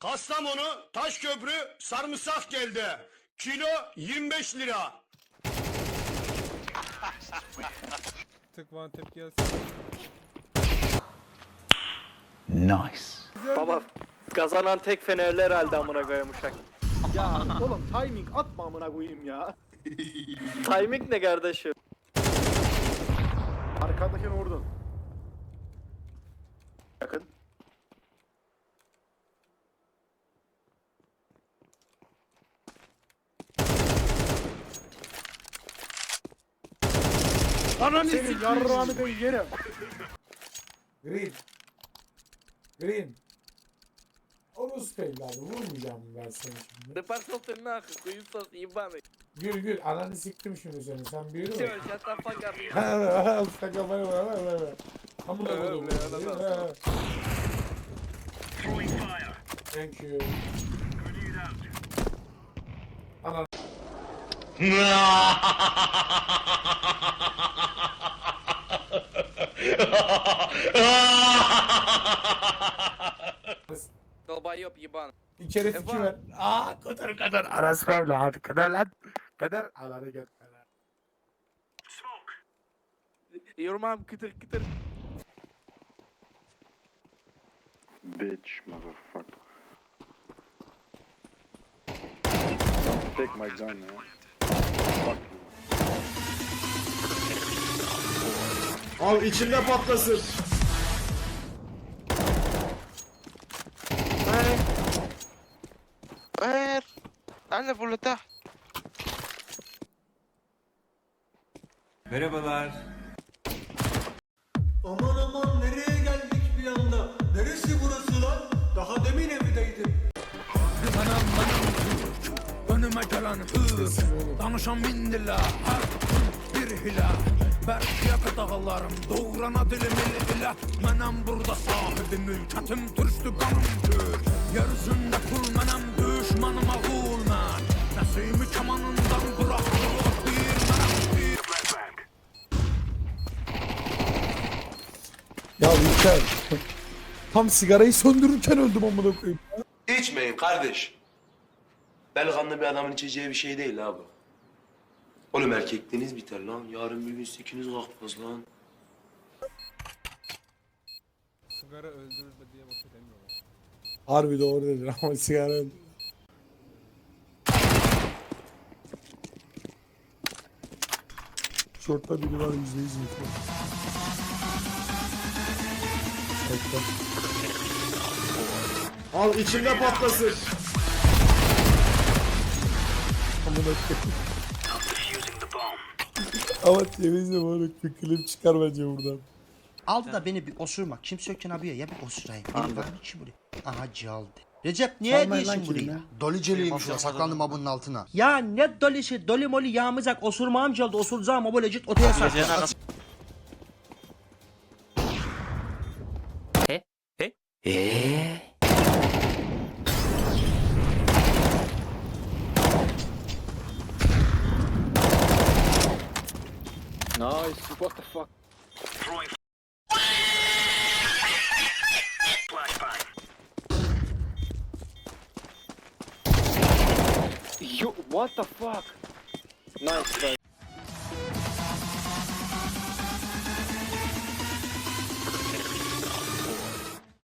Kastamonu Taşköprü sarımsak geldi. Kilo 25 lira. Tık one tap gelsin. Baba kazanan tek Fenerli herhalde amına koyayım uşak. Ya oğlum timing atma amına koyayım ya. Timing ne kardeşim? Arkadakini vurdun. Yakın. Ananı Senin yarrağını ben yerim. Green. Green. Orus evladı vurmayacağım ben seni şimdi. Departamento nahı koyun sos ibane. Gül gül ananı siktim şimdi seni sen büyür mü? Şöyle shut the fuck up. Ha ha ha sen kafayı ver ver ver ver. Amına koydum. Thank you. Ana Долбоёб ебан. içeri fiki ver. Aa kadar kadar arası evladı kadar lan. Kadar alanı gel. kadar. Yormam kıtır kıtır. Bitch, motherfucker. Don't take my gun, man. Al içinde patlasın. Ver. Anne burada taht. Aman aman nereye geldik bir anda? Neresi burası lan? Daha demin evdeydim. Önüme gelen hız Danışan bin dila Her bir hila Belki yakı dağlarım Doğrana dilimi ilah Menem burada sahibi mülketim Dürüstü kanım tür Yeryüzünde kul menem Düşmanıma kul men Nesimi kemanından bıraktı Bir bir Ya İlker. Tam sigarayı söndürürken öldüm amına koyayım. İçmeyin kardeş. Delikanlı bir adamın içeceği bir şey değil abi. Oğlum erkekliğiniz biter lan. Yarın bir gün sikiniz kalkmaz lan. Sigara öldürür de diye boşa demiyorlar. Harbi doğru dedin ama sigara öldü. Şortta biri var yüzde yüz yıkıyor. Şortta. Al içinde patlasın. Amına koyayım. Ama temizle bir klip çıkar bence buradan. Aldı da beni bir osurma. Kimse yokken abiye ya bir osurayım. Beni bakın için buraya. Aha caldı. Recep niye ediyorsun buraya? Doli celiymiş o saklandım abunun altına. Ya ne dolisi doli moli yağmızak osurmağım caldı osuracağım o böyle cit otaya saklan. Nice. What the fuck? Yo, what the fuck? Nice, guys.